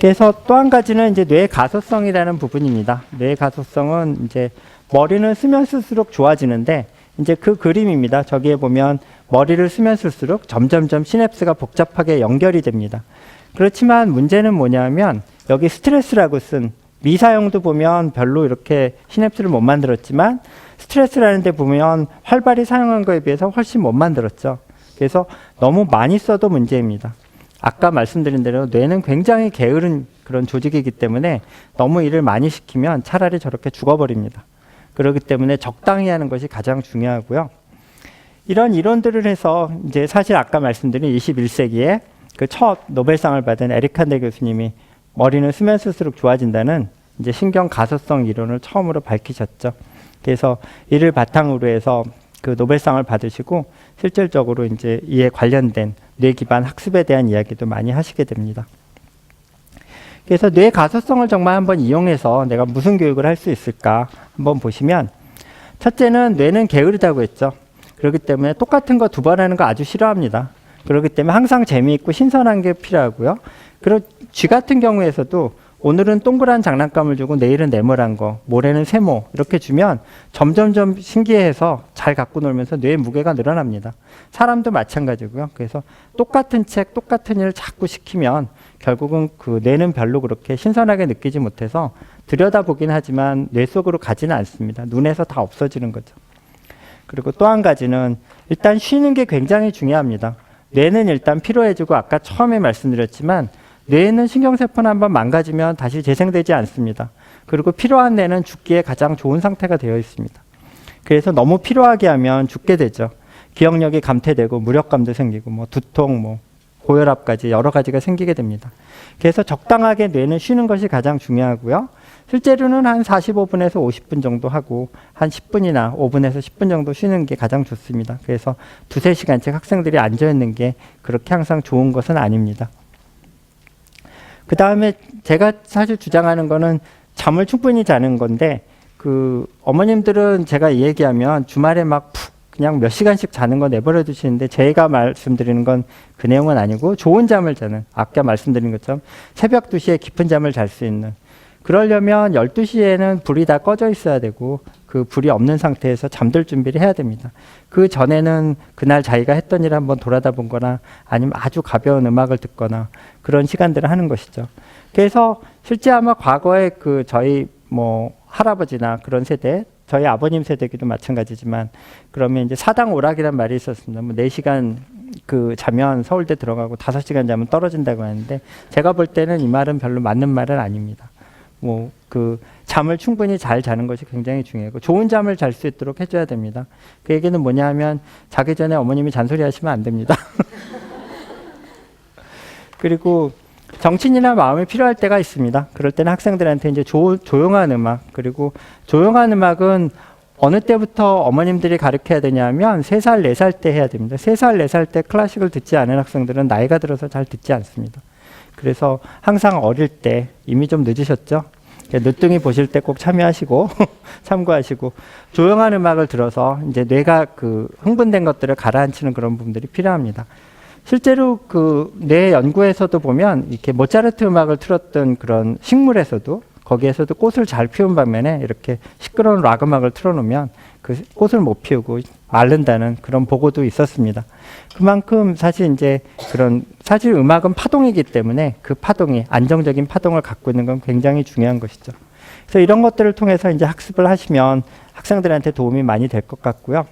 그래서 또 한 가지는 이제 뇌 가소성이라는 부분입니다. 뇌 가소성은 이제 머리는 쓰면 쓸수록 좋아지는데 이제 그 그림입니다. 저기에 보면 머리를 쓰면 쓸수록 점점점 시냅스가 복잡하게 연결이 됩니다. 그렇지만 문제는 뭐냐면 여기 스트레스라고 쓴 미사용도 보면 별로 이렇게 시냅스를 못 만들었지만 스트레스라는 데 보면 활발히 사용한 거에 비해서 훨씬 못 만들었죠. 그래서 너무 많이 써도 문제입니다. 아까 말씀드린 대로 뇌는 굉장히 게으른 그런 조직이기 때문에 너무 일을 많이 시키면 차라리 저렇게 죽어버립니다. 그렇기 때문에 적당히 하는 것이 가장 중요하고요. 이런 이론들을 해서 이제 사실 아까 말씀드린 21세기에 그 첫 노벨상을 받은 에릭 한데 교수님이 머리는 쓰면 쓸수록 좋아진다는 이제 신경 가소성 이론을 처음으로 밝히셨죠. 그래서 이를 바탕으로 해서 그 노벨상을 받으시고 실질적으로 이제 이에 관련된 뇌 기반 학습에 대한 이야기도 많이 하시게 됩니다. 그래서 뇌 가소성을 정말 한번 이용해서 내가 무슨 교육을 할 수 있을까 한번 보시면 첫째는 뇌는 게으르다고 했죠. 그렇기 때문에 똑같은 거 두 번 하는 거 아주 싫어합니다. 그렇기 때문에 항상 재미있고 신선한 게 필요하고요. 그리고 쥐 같은 경우에서도 오늘은 동그란 장난감을 주고 내일은 네모란 거, 모레는 세모 이렇게 주면 점점점 신기해해서 잘 갖고 놀면서 뇌의 무게가 늘어납니다. 사람도 마찬가지고요. 그래서 똑같은 책, 똑같은 일을 자꾸 시키면 결국은 그 뇌는 별로 그렇게 신선하게 느끼지 못해서 들여다보긴 하지만 뇌 속으로 가지는 않습니다. 눈에서 다 없어지는 거죠. 그리고 또 한 가지는 일단 쉬는 게 굉장히 중요합니다. 뇌는 일단 피로해지고 아까 처음에 말씀드렸지만 뇌는 신경세포는 한번 망가지면 다시 재생되지 않습니다. 그리고 피로한 뇌는 죽기에 가장 좋은 상태가 되어 있습니다. 그래서 너무 피로하게 하면 죽게 되죠. 기억력이 감퇴되고 무력감도 생기고 뭐 두통, 뭐 고혈압까지 여러 가지가 생기게 됩니다. 그래서 적당하게 뇌는 쉬는 것이 가장 중요하고요. 실제로는 한 45분에서 50분 정도 하고 한 10분이나 5분에서 10분 정도 쉬는 게 가장 좋습니다. 그래서 두세 시간씩 학생들이 앉아 있는 게 그렇게 항상 좋은 것은 아닙니다. 그 다음에 제가 사실 주장하는 거는 잠을 충분히 자는 건데 그 어머님들은 제가 이 얘기하면 주말에 막 푹 그냥 몇 시간씩 자는 거 내버려 두시는데 제가 말씀드리는 건 그 내용은 아니고 좋은 잠을 자는 아까 말씀드린 것처럼 새벽 2시에 깊은 잠을 잘 수 있는. 그러려면 12시에는 불이 다 꺼져 있어야 되고 그 불이 없는 상태에서 잠들 준비를 해야 됩니다. 그 전에는 그날 자기가 했던 일을 한번 돌아다 본 거나 아니면 아주 가벼운 음악을 듣거나 그런 시간들을 하는 것이죠. 그래서 실제 아마 과거에 그 저희 뭐 할아버지나 그런 세대 저희 아버님 세대기도 마찬가지지만 그러면 이제 사당 오락이란 말이 있었습니다. 뭐 4시간 그 자면 서울대 들어가고 5시간 자면 떨어진다고 하는데 제가 볼 때는 이 말은 별로 맞는 말은 아닙니다. 뭐 그 잠을 충분히 잘 자는 것이 굉장히 중요하고 좋은 잠을 잘 수 있도록 해줘야 됩니다. 그 얘기는 뭐냐 하면 자기 전에 어머님이 잔소리 하시면 안 됩니다. 그리고 정신이나 마음이 필요할 때가 있습니다. 그럴 때는 학생들한테 이제 조, 조용한 음악 그리고 조용한 음악은 어느 때부터 어머님들이 가르쳐야 되냐면 세살네살때 해야 됩니다. 세살네살때 클래식을 듣지 않은 학생들은 나이가 들어서 잘 듣지 않습니다. 그래서 항상 어릴 때 이미 좀 늦으셨죠? 늦둥이 보실 때 꼭 참여하시고 참고하시고 조용한 음악을 들어서 이제 뇌가 그 흥분된 것들을 가라앉히는 그런 부분들이 필요합니다. 실제로 그 뇌 연구에서도 보면 이렇게 모차르트 음악을 틀었던 그런 식물에서도 거기에서도 꽃을 잘 피운 반면에 이렇게 시끄러운 락 음악을 틀어놓으면 그 꽃을 못 피우고 마른다는 그런 보고도 있었습니다. 그만큼 사실 이제 그런 사실 음악은 파동이기 때문에 그 파동이 안정적인 파동을 갖고 있는 건 굉장히 중요한 것이죠. 그래서 이런 것들을 통해서 이제 학습을 하시면 학생들한테 도움이 많이 될 것 같고요.